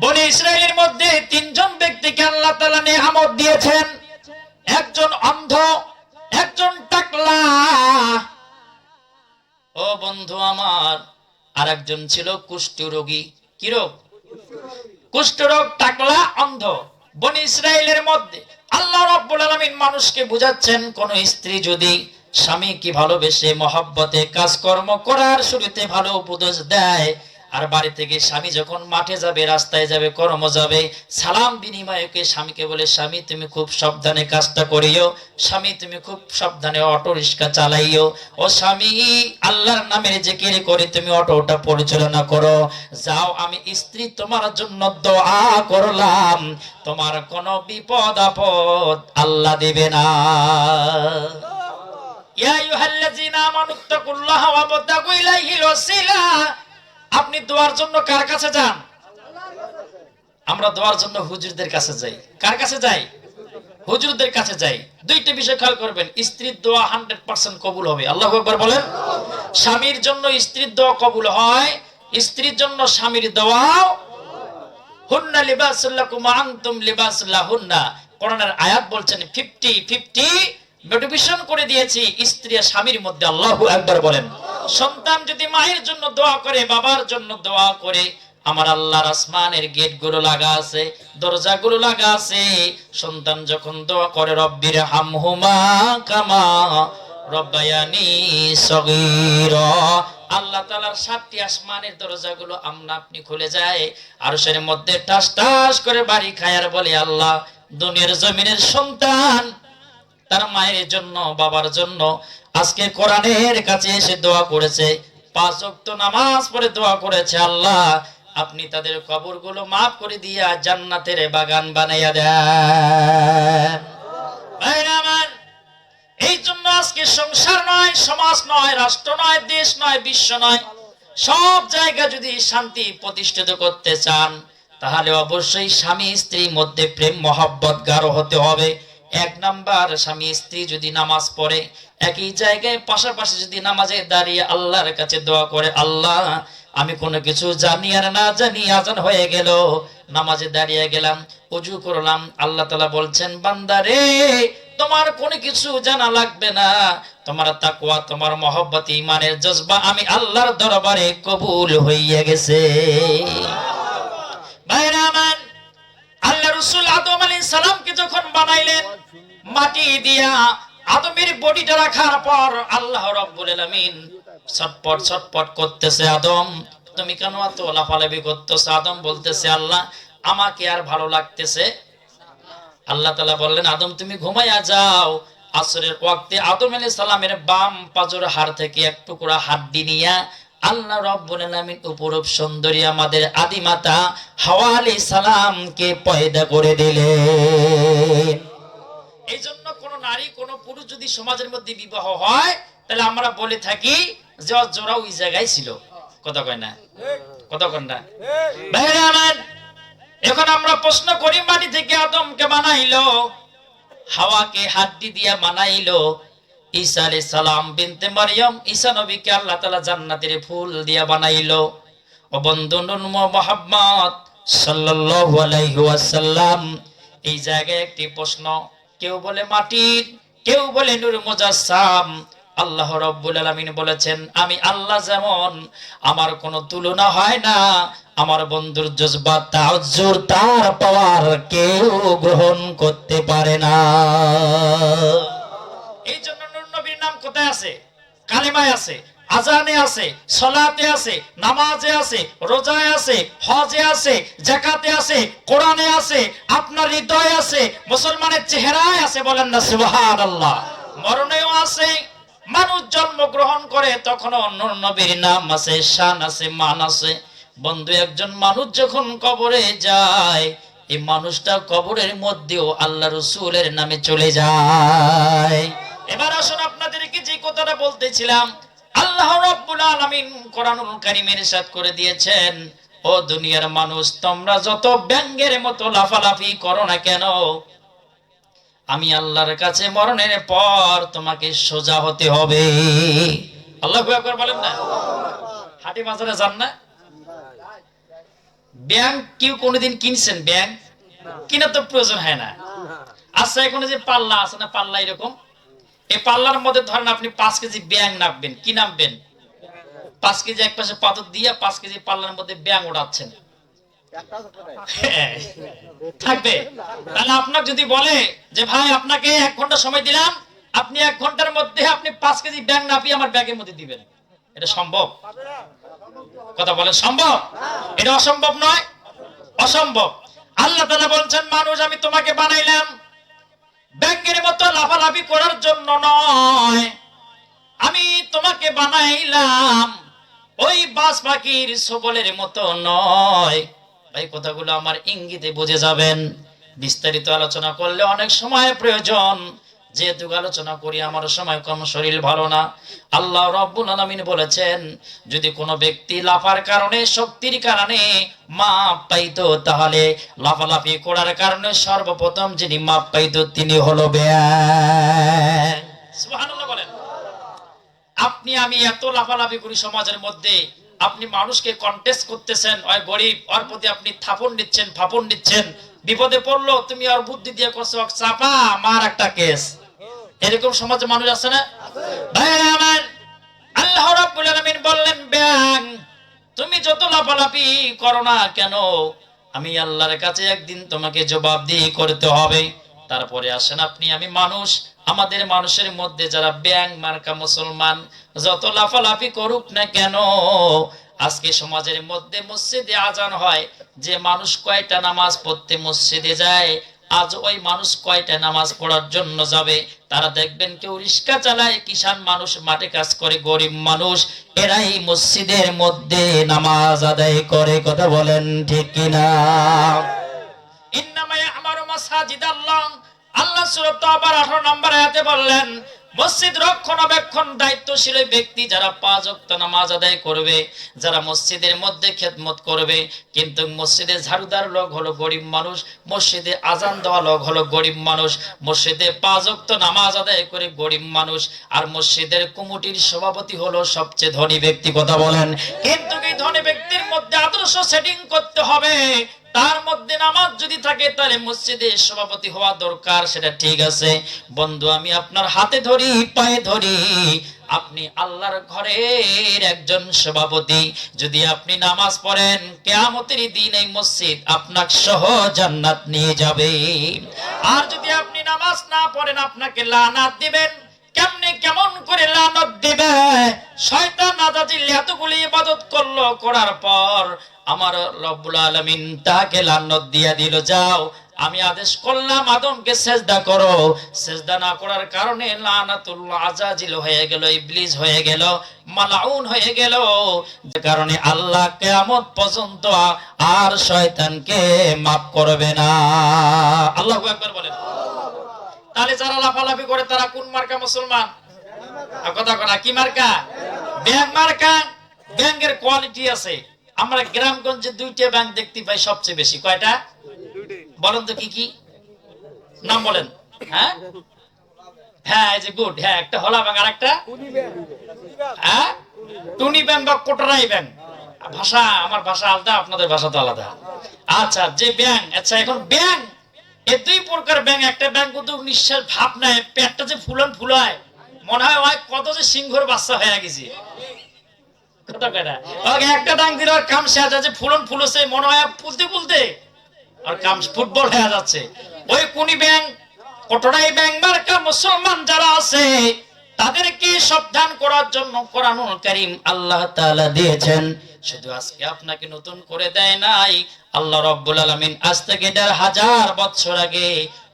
বনি ইসরায়েলের মধ্যে তিনজন ব্যক্তিকে আল্লাহ তাআলা নেহামত দিয়েছেন। একজন অন্ধ, একজন টাকলা। ও বন্ধু আমার আর একজন ছিল কুষ্ঠ রোগী কি রোগ? কুষ্ঠরোগ, টাকলা, অন্ধ। বনি ইসরায়েলের মধ্যে আল্লাহ রাব্বুল আলামিন মানুষকে বুঝাচ্ছেন, কোন স্ত্রী যদি স্বামীকে ভালোবেসে মহব্বতে কাজকর্ম করার শুরুতে ভালো উপদেশ দেয় আর বাড়ি থেকে স্বামী যখন মাঠে যাবে রাস্তায় যাবে কর্ম যাবে সালাম বিনিময়কে স্বামীকে বলে স্বামী তুমি খুব সাবধানে কাজটা করিও। স্বামী তুমি খুব সাবধানে অটো রিক্সা চালাইও। ও স্বামী আল্লাহর নামের জিকির করে তুমি অটোটা পরিচালনা করো। যাও আমি স্ত্রী তোমার জন্য দোয়া করলাম। তোমার কোনো বিপদ আপদ আল্লাহ দেবে না। ইয়া আইয়ুহাল্লাযীনা আমানুত্তাকুল্লাহা ওয়াবতাগু ইলাইহিল ওয়াসিলা আপনি দোয়ার জন্য কার কাছে যান? আমরা দোয়ার জন্য হুজুরদের কাছে যাই। কার কাছে যাই? হুজুরদের কাছে যাই। দুইটা বিষয় খেয়াল করবেন, স্ত্রীর দোয়া হান্ড্রেড পার্সেন্ট কবুল হবে। আল্লাহ একবার বলেন, স্বামীর জন্য স্ত্রীর দোয়া কবুল হয়, স্ত্রীর জন্য স্বামীর দোয়াও হুন্না লিবাসুল্লাকুম আনতুম লিবাসুল্লাহুন্না। কোরআনের আয়াত বলছেন 50 50 মোটিভেশন করে দিয়েছি স্ত্রী আর স্বামীর মধ্যে। আল্লাহু একবার বলেন। সন্তান যদি মায়ের জন্য দোয়া করে, বাবার জন্য দোয়া করে, আমার আল্লাহর আসমানের গেটগুলো লাগা আছে দরজা গুলো লাগা আছে। সন্তান যখন দোয়া করে, রব্বির হামহুমা কামা রব্বায়ানি সগীরা। আল্লাহ তালার সাতটি আসমানের দরজাগুলো আমরা আপনি খুলে যায় আর সের মধ্যে টাস টাস করে বাড়ি খায় আর বলে, আল্লাহ, দুনিয়ার জমিনের সন্তান তার মায়ের জন্য, বাবার জন্য আজকে কোরআনের কাছে এসে দোয়া করেছে, পাঁচ ওয়াক্ত নামাজ পড়ে দোয়া করেছে আল্লাহ, আপনি তাদের কবরগুলো মাফ করে দিয়া জান্নাতের বাগান বানাইয়া দেন। এই জন্য আজকে সংসার নয়, সমাজ নয়, রাষ্ট্র নয়, দেশ নয়, বিশ্ব নয়, সব জায়গা যদি শান্তি প্রতিষ্ঠিত করতে চান, তাহলে অবশ্যই স্বামী স্ত্রীর মধ্যে প্রেম, মহব্বত, গাঢ় হতে হবে। এক নাম্বার, স্বামী স্ত্রী যদি নামাজ পড়ে, একই জায়গায় পাশাপাশি যদি নামাজে দাঁড়িয়ে আল্লাহর কাছে দোয়া করে, আল্লাহ, আমি কোনো কিছু জানি আর না জানি, আজান হয়ে গেল। নামাজে দাঁড়িয়ে গেলাম উজু করলাম, আল্লাহ তালা বলছেন বান্দারে তোমার কোনো কিছু জানা লাগবে না। তোমার তাকুয়া তোমার মহব্বত ইমানের জজবা আমি আল্লাহর দরবারে কবুল হইয়া গেছে। ভাইরা আমার আল্লাহ রসুল আদম আলাইহিস সালামকে যখন বানাইলেন, মাটি দিয়া আদমের বডিটা রাখার পর আল্লাহ রাব্বুল আলামিন ছটপট ছটপট করতেছে, আদম, তুমি কেন এত লাফালাফি করতেছো? আদম বলতেছে, আল্লাহ, আমাকে আর ভালো লাগতেছে আল্লাহ তালা বললেন, আদম, তুমি ঘুমাইয়া যাও। আসরের ওয়াক্তে আদম আলাইহিস সালামের বাম পাজর হাড় থেকে এক টুকরা হাড্ডি নিয়া আল্লাহ রব্বুল উপরূপ সুন্দরী আমাদের আদিমাতা হাওয়া আলাইহিস সালামকে পয়দা করে দিলেন। এই জন্য কোন নারী, কোন পুরুষ যদি সমাজের মধ্যে বিবাহ হয়, তাহলে আমরা বলে থাকি যে জোড়া ওই জায়গায় ছিল। কথা কয় না? কথা কয় না? এখন আমরা প্রশ্ন করি, মাটি থেকে আদমকে বানাইলো, হাওয়াকে হাড্ডি দিয়া বানাইলো ঈসা আলাইহিস সালাম বিনতে মারিয়াম, ঈসা নবীকে আল্লাহ তাআলা জান্নাতের ফুল দিয়া বানাইলো। ও বন্ধু নূর মুহাম্মদ সাল্লাল্লাহু এই জায়গায় একটি প্রশ্ন। কেউ বলে মাটির, কেউ বলে নূর মুজাসসাম। আল্লাহ রব্বুল আলামিন বলেছেন, আমি আল্লাহ যেমন, আমার কোনো তুলনা হয় না। আমার বন্ধুর জজবা তাজ্জুর তার পাওয়ার কেউ গ্রহণ করতে পারে না। এই জন্য নবীর নাম কোথায় আছে? কালিমায় আছে, আজানে আছে, সলাতে আছে, নামাজে আছে, রোজায় আছে, হজে আছে, জাকাতে আছে, কোরআনে আছে, আপনার হৃদয়ে আছে, মুসলমানের চেহারায় আছে বলেন না, সুবহানাল্লাহ। মরণেও আছে, মানুষ জন্মগ্রহণ করে, তখনও নূর নবীর নাম আছে, শান আছে, মান আছে। বন্ধু, একজন মানুষ যখন কবরে যায়, এই মানুষটা কবরের মধ্যেও আল্লাহ রসুলের নামে চলে যায়। এবার আসুন আপনাদেরকে যে কথাটা বলতেছিলাম, আল্লাহ রাব্বুল আলামিন কোরআনুল কারীমের ইরশাদ করে দিয়েছেন, ও দুনিয়ার মানুষ, তোমরা যত ব্যঙ্গের মতো লাফালাফি করো না কেন? আমি আল্লাহর কাছে মরণের পর তোমাকে সোজা হতে হবে। আল্লাহ একবার বলেন না? হাটি বাজারে যান না? ব্যাংক কেউ কোনোদিন কিনছেন? ব্যাংক? কিনা তো প্রয়োজন হয় না। আচ্ছা এখন যে পাল্লা আছে না, পাল্লা এরকম? এই পাল্লার মধ্যে ধরেন আপনি পাঁচ কেজি ব্যাং নামবেন কি নামবেন পাঁচ কেজি এক পাশে পাথর দিয়ে পাঁচ কেজি পাল্লার মধ্যে ব্যাং ওড়াচ্ছেন। থাকবে? তাহলে আপনার যদি বলে যে, ভাই, আপনাকে এক ঘণ্টা সময় দিলাম, আপনি এক ঘণ্টার মধ্যে আপনি পাঁচ কেজি ব্যাং নাপিয়ে আমার ব্যাগের মধ্যে দিবেন। এটা সম্ভব? কথা বলেন সম্ভব? এটা অসম্ভব নয়? অসম্ভব। আল্লাহ তাআলা বলছেন, মানুষ, আমি তোমাকে বানাইলাম ব্যাংকের মতো লাভালাভি করার জন্য নয়। আমি তোমাকে বানাইলাম ওই বাস পাখির সবলের মতো নয়। ভাই, কথাগুলো আমার ইঙ্গিতে বুঝে যাবেন। বিস্তারিত আলোচনা করলে অনেক সময় প্রয়োজন। যেহেতু আলোচনা করি, আমার সময় কম, শরীর ভালো না। আল্লাহ রব্বুল আলামিন বলেছেন, যদি কোনো ব্যক্তি লাফার কারণে, শক্তির কারণে মাপ পাইতো, তাহলে লাফালাফি করার কারণে সর্বপ্রথম যিনি মাপ পাইতো, তিনি হলো বলেন। আপনি, আমি এত লাফালাফি করি সমাজের মধ্যে, আপনি মানুষকে কন্টেস্ট করতেছেন, ওই গরিব, ওর প্রতি আপনি থাপন নিচ্ছেন ফাপন নিচ্ছেন বিপদে পড়ল, তুমি আর বুদ্ধি দিয়ে করছ, চাপা, মার একটা কেস এরকম সমাজে মানুষ আছে না? ভাইরা আমার আল্লাহ রাব্বুল আলামিন বললেন, ব্যাং, তুমি যত লাফালাফি করো না কেন? আমি আল্লাহর কাছে একদিন তোমাকে করতে হবে। তারপরে আসেন আপনি, আমি মানুষ। আমাদের মানুষের মধ্যে যারা ব্যাং, মার্কা মুসলমান, যত লাফালাফি করুক না কেন, আজকে সমাজের মধ্যে মসজিদে আজান হয়। যে মানুষ কয়টা নামাজ পড়তে মসজিদে যায় আজ ওই মানুষ কয়টা নামাজ পড়ার জন্য যাবে? তারা দেখবেন কেউ রিক্সা চালায় কিষান মানুষ, মাঠে কাজ করে, গরিব মানুষ। এরাই মসজিদের মধ্যে নামাজ আদায় করে, কথা বলেন ঠিক কিনা? ইন্নামায় আমার মাসাজিদাল্লাহ। আল্লাহ সূরা তাওবার 18 নম্বর আয়াতে বললেন মসজিদ রক্ষণাবেক্ষণ দায়িত্বশীল ব্যক্তি যারা পাঁচ ওয়াক্ত নামাজ আদায় করবে, যারা মসজিদের মধ্যে খেদমত করবে, কিন্তু মসজিদে ঝাড়ুদার লোক হলো গরিব মানুষ, মসজিদে আজান দেওয়া লোক হলো গরিব মানুষ, মসজিদে পাঁচ ওয়াক্ত নামাজ আদায় করে গরিব মানুষ, আর মসজিদের কমিটির সভাপতি হলো সবচেয়ে ধনী ব্যক্তি, কথা বলেন। কিন্তু এই ধনী ব্যক্তির মধ্যে আদর্শ সেটিং করতে হবে? তার মধ্যে নামাজ যদি থাকে, তাহলে মসজিদে সভাপতি হওয়া দরকার, সেটা ঠিক আছে। বন্ধু, আমি আপনার হাতে ধরি, পায়ে ধরি। আপনি আল্লাহর ঘরের একজন সভাপতি। যদি আপনি নামাজ পড়েন, কেয়ামতের দিন এই মসজিদ আপনার সহ জান্নাত নিয়ে যাবে। আর যদি আপনি নামাজ না পড়েন, আপনাকে লানাত দিবেন। কেমনে কেমন করে লানত দিবে? শয়তান আজাজিল এতগুলি ইবাদত করল, করার পর আমার রব্বুল আলামিন তাকে লানত দিয়া দিল, যাও, আমি আদেশ করলাম আদমকে সেজদা করো। সেজদা না করার কারণে আজাজিল হয়ে গেল, ইবলিস হয়ে গেল, মালাউন হয়ে গেল। যে কারণে আল্লাহ কিয়ামত পর্যন্ত আর শয়তানকে মাফ করবে না। আল্লাহু আকবার বলেন। তাহলে যারা লাফালাফি করে, তারা কোন মার্কা মুসলমান? কথা কথা কি মার্কা? ব্যাংক মার্কা? ব্যাংকের কোয়ালিটি আছে। আমরা গ্রামগঞ্জে দুইটা ব্যাংক দেখতে পাই সবচেয়ে বেশি। কয়টা? বলেন তো কি কি? নাম বলেন। হ্যাঁ? হ্যাঁ এই যে গুড হ্যাঁ একটা হলা ব্যাংক আর একটা হ্যাঁ? টুনি ব্যাংক বা কোটরাই ব্যাংক ভাষা, আমার ভাষা আলাদা, আপনাদের ভাষা তো আলাদা। আচ্ছা যে ব্যাংক আচ্ছা এখন ব্যাংক এ দুই প্রকার ব্যাংক একটা ব্যাংক কিন্তু নিঃশ্বাস ভাব নেয় পেটটা যে ফুলন ফুলায়, মনে হয় কত যে সিংহর বাচ্চা হয়ে গেছে। আর মুসলমান যারা আছে, তাদেরকে সাবধান করার জন্য আল্লাহ দিয়েছেন। শুধু আজকে আপনাকে নতুন করে দেয় নাই, আল্লাহ রব্বুল আলামিন আজ থেকে হাজার বছর আগে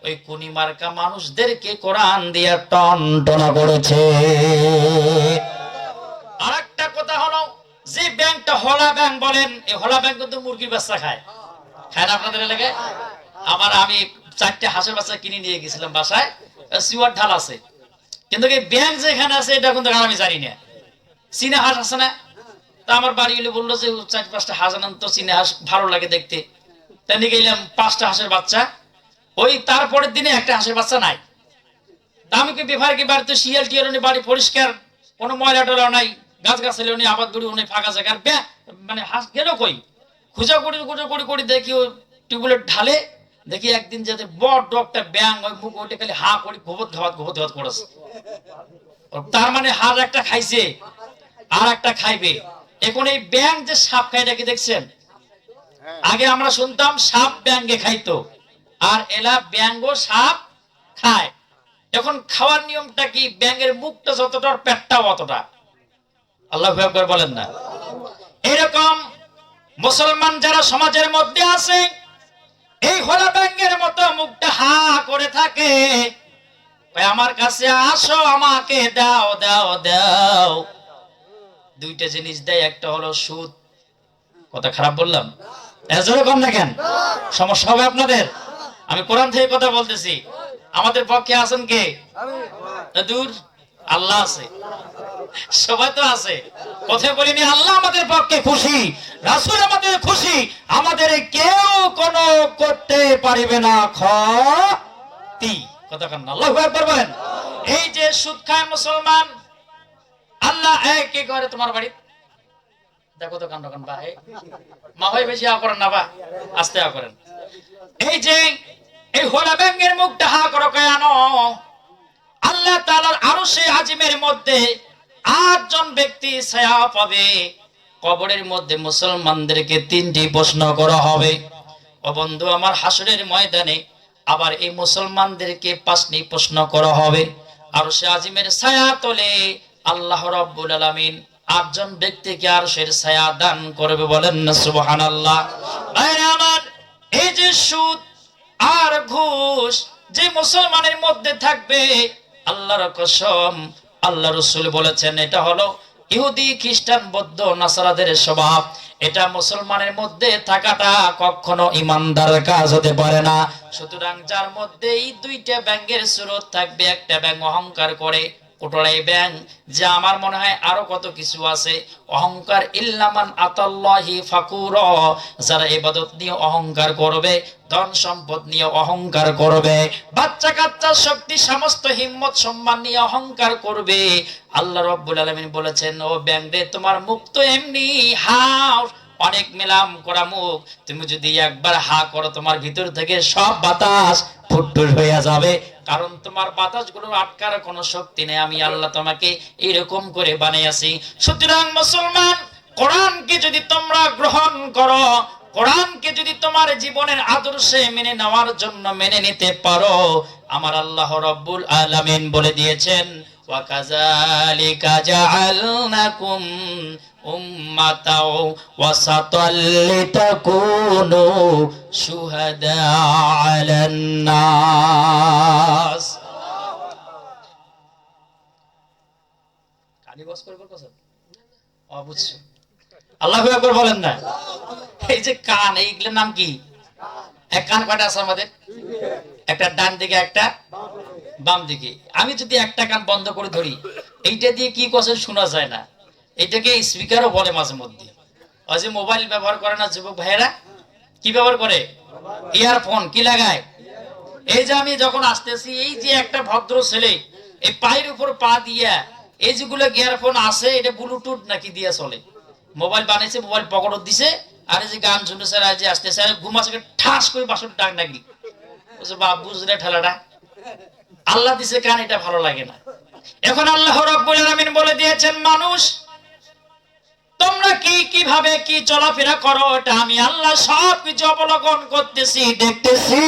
ওই কুনি মার্কা মানুষদেরকে কোরআন দিয়ে টন টনা করেছে। আরেকটা কথা হলো, যে ব্যাংকটা হলা ব্যাংক বলেন, এই হলা ব্যাংক কিন্তু মুরগির বাচ্চা খায়। খায় না আপনাদের এলাকায়? আমার আমি চারটে হাঁসের বাচ্চা কিনে নিয়ে গেছিলাম বাসায় সিওয়ার ঢাল আছে। কিন্তু এই ব্যাংক যেখানে আছে, এটা কিন্তু আমি জানি না। হাঁস আছে না? তা আমার বাড়ি গেলে বলল যে চার পাঁচটা হাঁস আনান তো হাঁস ভালো লাগে দেখতে। তাই নিয়ে গেলাম পাঁচটা হাঁসের বাচ্চা। ওই তারপরের দিনে একটা হাঁসের বাচ্চা নাই। তা আমি কি কি বাড়িতে শিয়াল টিয়াল বাড়ি পরিষ্কার, কোনো ময়লা টলা নাই। গাছ গাছালিও নেই আবার দড়ি নেই ফাঁকা জায়গার ব্যাগ মানে হাঁস গেল কই? খুঁজা করি খুঁজা করি করি দেখি ওই টিউবওয়েলের ঢালে দেখি একদিন যাতে বড় একটা ব্যাং ওই মুখ ওইটা খালি হা করি ঘুবত খাওয়াত ঘুবত খাওয়াত করেছে। তার মানে হার একটা খাইছে আর একটা খাইবে। এখন এই ব্যাং যে সাপ খাই নাকি দেখছেন? আগে আমরা শুনতাম সাপ ব্যাঙ্গে খাইতো আর এলা ব্যাঙ্গ সাপ খায়। এখন খাওয়ার নিয়মটা কি? ব্যাঙের মুখটা যতটা আর পেটটাও অতটা। আল্লাহ একবার বলেন না। এরকম মুসলমান যারা সমাজের মধ্যে আছে এই হলা ব্যাঙ্গের মতো মুখটা হা করে থাকে। আমার কাছে আসো আমাকে দাও দাও দাও। দুইটা জিনিস দেয় একটা হলো সুদ। কথা খারাপ বললাম? এজরে কম না কেন? সমস্যা হবে আপনাদের? আমি কোরআন থেকে কথা বলতেছি। আমাদের পক্ষে আছেন কে? দূর। আল্লাহ আছে। সবাই তো আছে। কোথায় বলিনি আল্লাহ আমাদের পক্ষে খুশি, রাসূল আমাদের খুশি, আমাদের কেউ কোনো করতে পারিবে না ক্ষতি। কথা কান, আল্লাহু আকবার বলেন। এই যে সুদ খায় মুসলমান, আল্লাহ কে করে তোমার বাড়ি। দেখো তো কান ভাই মা ভাই বেশি আ করেন না, বা। আস্তে আ করেন। এই যে, এই হোলা ব্যাঙ্গের মুখটা হা করো কেন? আল্লাহ তাআলার আরশে আজিমের মধ্যে আটজন ব্যক্তি ছায়া পাবে। কবরের মধ্যে মুসলমানদেরকে তিনটি প্রশ্ন করা হবে। ও বন্ধু, আমার হাসরের ময়দানে আবার এই মুসলমানদেরকে পাঁচটি প্রশ্ন করা হবে। আর সে আজিমের ছায়া তোলে আল্লাহ রব্বুল আলামিন। আটজন ব্যক্তিকে আর সে ছায়া দান করবে বলেন না, সুবহানাল্লাহ। ভাইরা আমার, এই যে সুদ আর ঘুষ যে মুসলমানের মধ্যে থাকবে আল্লাহর কসম আল্লাহ রসুল বলেছেন, এটা হলো ইহুদি, খ্রিস্টান, বৌদ্ধ, নাসারাদের স্বভাব। এটা মুসলমানের মধ্যে থাকাটা কখনো ইমানদারের কাজ হতে পারে না। সুতরাং যার মধ্যে এই দুইটা ব্যাঙ্গের স্রোত থাকবে, একটা ব্যাঙ্গ অহংকার করে কোটলাই ব্যাং যে আমার মনে হয় আরও কত কিছু আছে। অহংকার ইল্লামান আতাল্লাহি ফাকুর যারা ইবাদত নিয়ে অহংকার করবে, ধন সম্পদ নিয়ে অহংকার করবে বাচ্চা কাচ্চা শক্তি, সমস্ত হিম্মত, সম্মান নিয়ে অহংকার করবে। আল্লাহ রব্বুল আলামিন বলেছেন, ও ব্যাং রে তোমার মুক্ত এমনি হাও অনেক মেলাম করা মুখ। তুমি যদি একবার হা করো, তোমার ভিতর থেকে সব বাতাস ফুটফুট হইয়া যাবে। কারণ তোমার বাতাসগুলো আটকার কোনো শক্তি নেই। আমি আল্লাহ তোমাকে এরকম করে বানিয়েছি। সুতরাং মুসলমান, কোরআনকে যদি তোমরা গ্রহণ করো, কোরআনকে যদি তোমার জীবনের আদর্শে মেনে নেওয়ার জন্য মেনে নিতে পারো, আমার আল্লাহ রব্বুল আলামিন বলে দিয়েছেন কানি বস করে বলছো ও বুঝছ আল্লাহু আকবার বলেন না। এই যে কান, এইগুলোর নাম কি? কান আছে আমাদের? একটা ডান দিকে একটা বাম দিকে। আমি যদি একটা কান বন্ধ করে ধরি, এইটা দিয়ে কি কথা শোনা যায় না? এটাকে স্পিকারও বলে মাঝে মধ্যে। যে মোবাইল ব্যবহার করে না যুবক ভাইয়েরা? কি ব্যবহার করে? ইয়ারফোন কি লাগায়? এই যে আমি যখন আসতেছি, এই যে একটা ভদ্র ছেলে, এই পায়ের উপর পা দিয়া, এই যেগুলো ইয়ারফোন আছে, এটা ব্লুটুথ নাকি দিয়া চলে। মোবাইল বানাইছে মোবাইল পকেটত দিছে, আর এই যে গান শুনেছে আর যে আসতেছে ঘুমাছে ঠাস করে বাসন ডাক নাকি। বুঝলে ঠেলাটা? আল্লাহ দিছে কান, এটা ভালো লাগে না। এখন আল্লাহ রব্বুল আলামিন বলে দিয়েছেন, মানুষ, তোমরা কি, কীভাবে কি চলাফেরা করো, এটা আমি আল্লাহ সব কিছু অবলোকন করতেছি, দেখতেছি।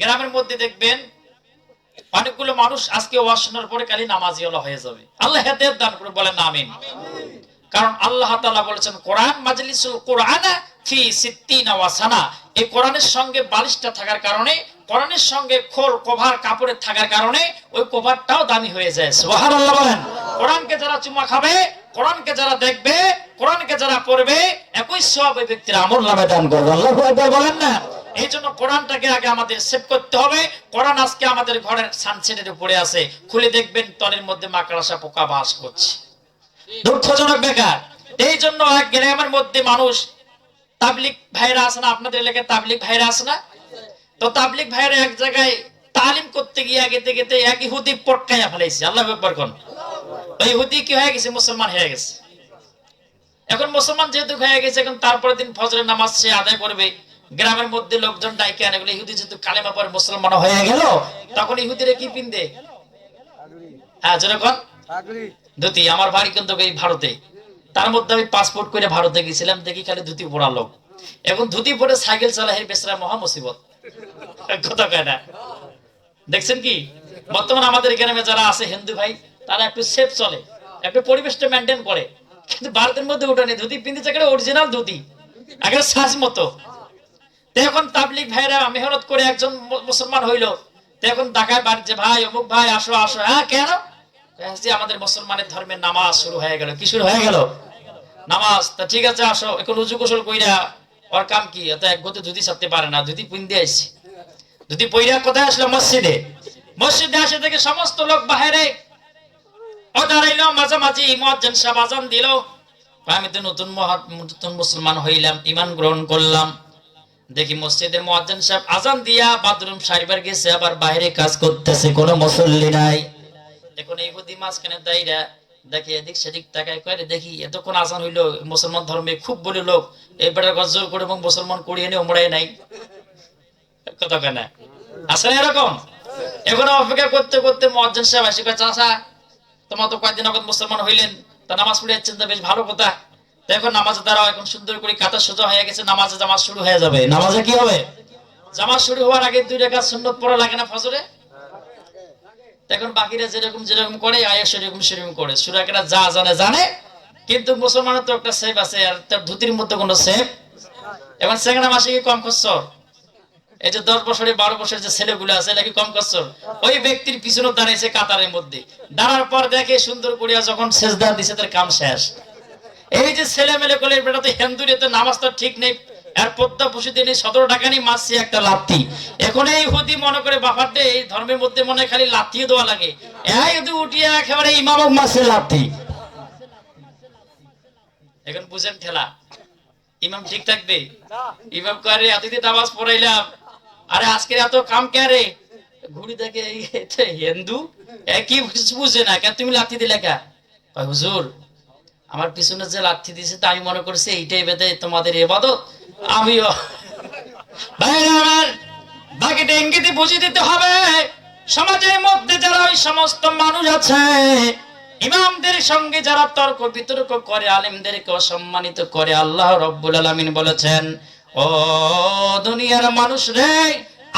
গ্রামের মধ্যে দেখবেন, অনেকগুলো মানুষ আজকে ওয়াজ পরে খালি নামাজি হলো হয়ে যাবে। আল্লাহ হেদায়েত দান করে বলেন আমিন। কারণ আল্লাহ তাআলা বলেছেন, কোরআন মাজলিসুল কোরআন ফি সিত্তিনা ওয়া সানা। এই কোরআনের সঙ্গে বালিশটা থাকার কারণে কোরআনের সঙ্গে খোল, কভার কাপড়ের থাকার কারণে ওই কভারটাও দামি হয়ে যায়। সুবহানাল্লাহ বলেন। কোরআনকে যারা চুমা খাবে, কোরআনকে যারা দেখবে, কোরআনকে যারা পড়বে, একই সব ওই ব্যক্তির আমল নামে দান করবে। আল্লাহু আকবার বলেন না? এই জন্য কোরআনটাকে আগে আমাদের সেভ করতে হবে। কোরআন আজকে আমাদের ঘরের সানসেটের উপরে আছে। খুলে দেখবেন, তলের মধ্যে মাকড়াসা পোকা বাস করছে। দুঃখজনক বেকার এই জন্য এক গ্রামের মধ্যে মানুষ তাবলিক ভাইরা আছে না? আপনাদের এলাকায় তাবলিক ভাইরা আছে না? তো তাবলিক ভাইরা এক জায়গায় তালিম করতে গিয়ে গেতে গেতে এক ইহুদি পটকাইয়া ফেলাইছে। আল্লাহ একবার কোন। ওই ইহুদি কি হয়ে গেছে? মুসলমান হয়ে গেছে। এখন মুসলমান যেহেতু হয়ে গেছে এখন তারপরে দিন ফজরের নামাজ সে আদায় করবে। গ্রামের মধ্যে লোকজন ডাইকে আনে বলে ইহুদি যেহেতু কালেমা পরে মুসলমান হয়ে গেল? তখন ইহুদিরা কি পিনবে হ্যাঁ যেরকম ধুতি। আমার বাড়ি কিন্তু এই ভারতে। তার মধ্যে আমি পাসপোর্ট করে ভারতে গেছিলাম দেখি খালি ধুতি পরা লোক। এখন ধুতি পরে সাইকেল চালা হের বেসরা মহা মুসিবত। দেখছেন কি? বর্তমান আমাদের এখানে যারা আছে হিন্দু ভাই, তারা একটু সেফ চলে, একটু পরিবেশটা মেনটেন করে। কিন্তু ভারতের মধ্যে ওটা নেই, ধুতি পিনতেছে একটা অরিজিনাল ধুতি আগে সাজ মতো। এখন তাবলিক ভাইরা মেহনত করে একজন মুসলমান হইল এখন দেখায় বাড়ছে ভাই, অমুক ভাই, আসো আসো। হ্যাঁ কেন? আমাদের মুসলমানের ধর্মের নামাজ শুরু হয়ে গেল। কি শুরু হয়ে গেল? নামাজ। তা ঠিক আছে, আসো এখন উজু গোসল কইরা ওর কাম কি? এত এক গতি ধুতি ছাড়তে পারে না, ধুতি পিন দিয়ে আসছি ধুতি পইরা কোথায় আসলো? মসজিদে। মসজিদে আসে থেকে সমস্ত লোক বাহিরে ও দাঁড়াইলো মাঝামাঝি মুয়াজ্জিন সাহেব আজান দিল। আমি তো নতুন নতুন মুসলমান হইলাম ইমান গ্রহণ করলাম। দেখি মসজিদে মুয়াজ্জিন সাহেব আজান দিয়া বাথরুম সারিবার গেছে, আবার বাইরে কাজ করতেছে, কোনো মুসল্লি নাই। এখন এই বুদ্ধি মাঝখানে দাইরা দেখি এদিক সেদিক তাকায় করে দেখি, এতক্ষণ আজান হইল, মুসলমান ধর্মে খুব বলে লোক। এবারে গজল করে এবং মুসলমান করিয়ে নিয়ে উমরাই নাই। কথা কেন আসলে এরকম? এখন অপেক্ষা করতে করতে মহাজন সাহেব আসি কয় চাষা তোমার তো কয়েকদিন আগত মুসলমান হইলেন, তা নামাজ পড়ে যাচ্ছেন বেশ ভালো কথা। এখন নামাজে দ্বারা এখন সুন্দর করে কাতা সোজা হয়ে গেছে, নামাজে জামাজ শুরু হয়ে যাবে। নামাজে কি হবে? জামাজ শুরু হওয়ার আগে দুই রেখা সুন্নত পড়া লাগে না ফজরে? এখন বাকিরা যেরকম যেরকম করে আয়া সেরকম সেরকম করে। সুরাকেরা যা জানে জানে। কিন্তু মুসলমানের তো একটা সেফ আছে, আর তার ধুতির মধ্যে কোনো সেফ এখন সেখানে মাসে কি কম খরচ এই যে দশ বছরে বারো বছরের যে ছেলেগুলো আছে নাকি কম কষ্ট ওই ব্যক্তির পিছনে দাঁড়িয়েছে কাতারের মধ্যে। দাঁড়ার পর দেখে সুন্দর করিয়া যখন শেষদার দিছে, তার কাম শেষ। এই যে ছেলে মেলে করলে বেটা তো হিন্দুরে, তো নামাজ তো ঠিক নেই। আর পদ্মা দিয়ে নেই সতেরো টাকা নিয়ে মারছে একটা লাথি। এখন এই হুদি মনে করে বাপারটে এই ধর্মের মধ্যে মনে খালি লাথিয়ে দেওয়া লাগে। এই হুদি উঠিয়ে একেবারে ইমামক মারছে লাথি। এখন বুঝেন ঠেলা ইমাম ঠিক থাকবে? ইমাম করে এতদিন নামাজ পড়াইলাম। আরে আজকে এত কাম কে রে? ঘুরি দেখে হিন্দু একই বুঝে না কেন তুমি লাথি দিলে কে? হুজুর আমার পিছনে যে লাথি দিছে তা আমি মনে করছি এইটাই বেদে তোমাদের এবাদত। আমিও। করে আল্লাহ রব্বুল আলামিন বলেছেন, ও দুনিয়ার মানুষ রে,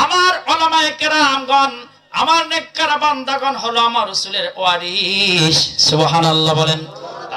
আমার ওলামায়ে কেরামগণ, আমার নেককার বান্দাগণ হলো আমার রাসূলের ওয়ারিস সুবহানাল্লাহ বলেন।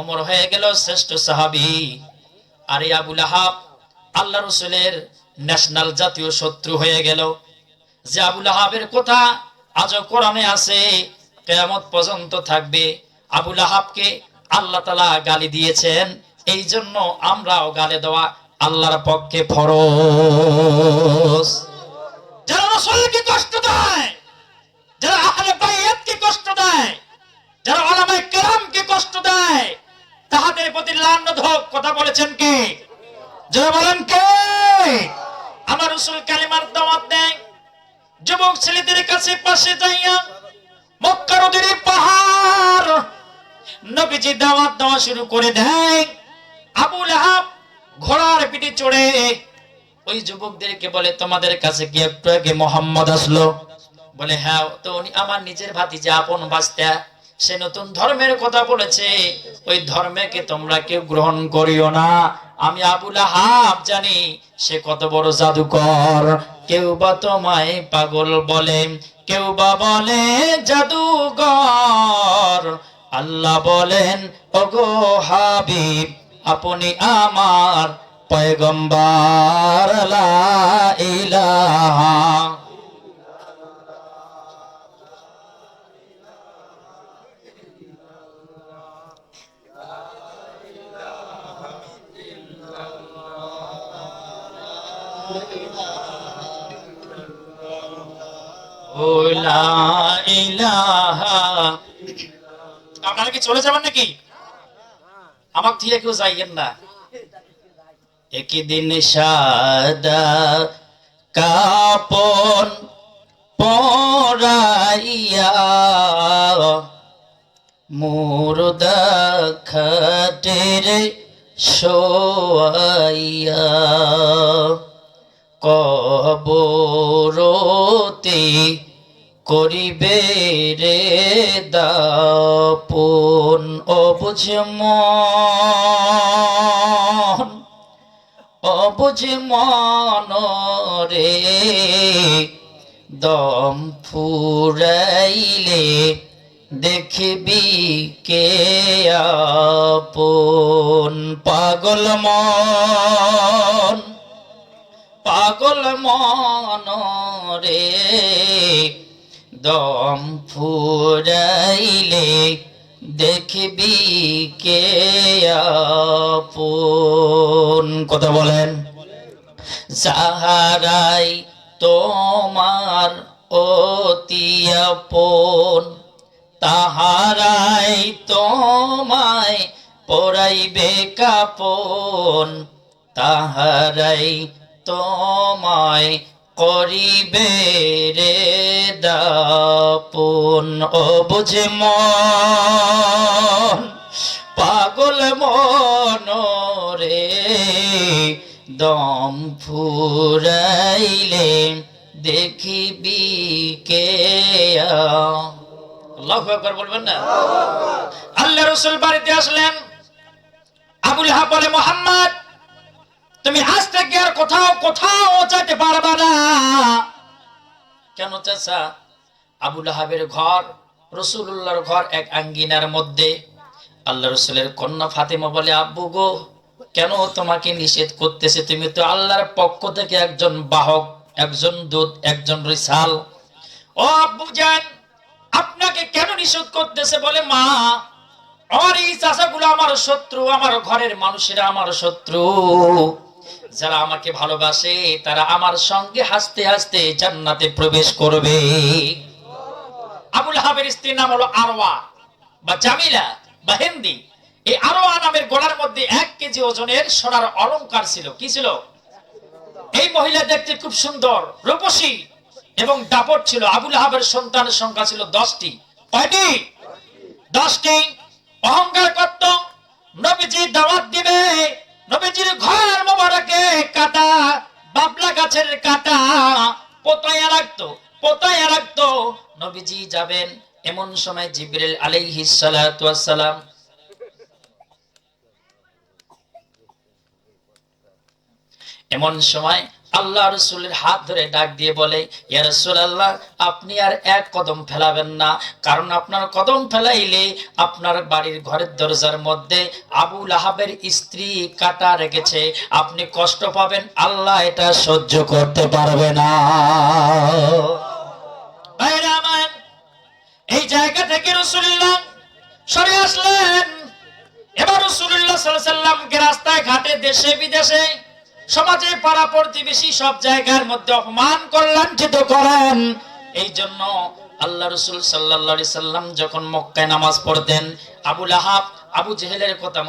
অমর হয়ে গেল শ্রেষ্ঠ সাহাবি। আর এই আবুল আহাব আল্লাহ রসুলের ন্যাশনাল জাতীয় শত্রু হয়ে গেল। যে আবুল আহাবের কথা আজও কোরআনে আছে, কেয়ামত পর্যন্ত থাকবে। আবুল আহাবকে আল্লাহ তালা গালি দিয়েছেন এই জন্য আমরাও গালে দেওয়া আল্লাহর পক্ষে ফরজ। যারা রসুলকে কষ্ট দেয়, যারা আহলে বাইয়াতকে কষ্ট দেয়, যারা ওলামায়ে কেরামকে কষ্ট দেয় তাহাদের প্রতি হোক কথা বলেছেন কে? যারা বলেন কে? আমার রসুল কালিমার দাওয়াত দেয়। যুবক ছেলেদের কাছে পাশে যাইয়া মক্কার ওদের পাহাড় নবীজি দাওয়াত দেওয়া শুরু করে দেয়। আবুল আহাব ঘোড়ার পিঠে চড়ে। ওই যুবকদেরকে বলে, তোমাদের কাছে কি একটু আগে মোহাম্মদ আসলো? বলে হ্যাঁ তো উনি আমার নিজের ভাতিজা, আপন বাস্তা। সে নতুন ধর্মের কথা বলেছে। ওই ধর্মেকে তোমরা কেউ গ্রহণ করিও না। আমি আবুল আহাব জানি, সে কত বড় জাদুকর। কেউ বা তোমায় পাগল বলে, কেউ বা বলে জাদুকর আল্লাহ বলেন, ওগো হাবিব, আপনি আমার পয়গম্বর ইলাহা আপনারা কি চলে যাবেন নাকি? আমার থেকে কেউ যাইয়েন না। একদিন সাদা কাপন পরাইয়া মুরদা খাটের শোয়াইয়া কবরতে করিবে রে দাপন অবুঝ মন অবুঝ মন রে দম ফুরাইলে দেখবি কে আপন। পাগল মন পাগল মন রে দম ফুরাইলে দেখবি কে আপন। কথা বলেন। সাহারাই তোমার অতি আপন। তাহারাই তোমায় পরাইবে কাপন। তাহারাই তোমায় করিবে রে দাপন ও বুঝে মন পাগল মন রে দম ফুরাইলে দেখিবি কে আল্লাহু আকবার বলবেন না? আল্লাহ রসুল বাড়িতে আসলেন আবুল হাব বলে মোহাম্মদ তুমি আজ থেকে আর কোথাও কোথাও যেতে পারবে না। কেন চাচা? আবুল হাবের ঘর রসুল্লাহর ঘর এক আঙ্গিনার মধ্যে। আল্লাহ রসুলের কন্যা ফাতেমা বলে, আব্বু গো, কেন তোমাকে নিষেধ করতেছে? তুমি তো আল্লাহর পক্ষ থেকে একজন বাহক, একজন দূত, একজন রিসাল। ও আব্বু জান, আপনাকে কেন নিষেধ করতেছে বলে, মা? আমার এই চাষাগুলো আমার শত্রু, আমার ঘরের মানুষেরা আমার শত্রু। যারা আমাকে ভালোবাসে, তারা আমার সঙ্গে হাসতে হাসতে জান্নাতে প্রবেশ করবে। আবুল হাবের স্ত্রীর নাম হলো আরওয়া বা জামিলা বা হিন্দি। এই আরোয়া নামের গলার মধ্যে এক কেজি ওজনের সোনার অলংকার ছিল। কি ছিল? এই মহিলা দেখতে খুব সুন্দর, রূপসী এবং দাপট ছিল। আবুল হাবের সন্তানের সংখ্যা ছিল দশটি। কয়টি? দশটি। অহংকার করত। নবীজি দাওয়াত দিবে। নবীজির ঘর মোবারকে কাটা, বাবলা গাছের কাটা। পোতায়া রাখতো পোতায়া রাখতো। নবীজি যাবেন এমন সময় জিবরিল আলাইহিস সালাতু ওয়াস সালাম এমন সময় আল্লাহ রসুলের হাত ধরে ডাক দিয়ে বলে রাসূলুল্লাহ, আপনি আর এক কদম ফেলাবেন না। কারণ আপনার কদম ফেলাইলে আপনার বাড়ির ঘরের দরজার মধ্যে আবু লাহাবের স্ত্রী কাটা রেখেছে। আপনি কষ্ট পাবেন, আল্লাহ এটা সহ্য করতে পারবে না। এই জায়গা থেকে রসুল্লাহ সরে আসলেন। এবার রসুল্লাহ সাল্লামকে রাস্তায় ঘাটে দেশে বিদেশে সমাজে পাড়া প্রতিবেশী সব জায়গার মধ্যে অপমান কল্যাণিত করেন। এই জন্য আল্লাহ রসুল সাল্লাহ সাল্লাম যখন মক্কায় নামাজ পড়তেন, আবুল আহাব, আবু জেহেলের কথা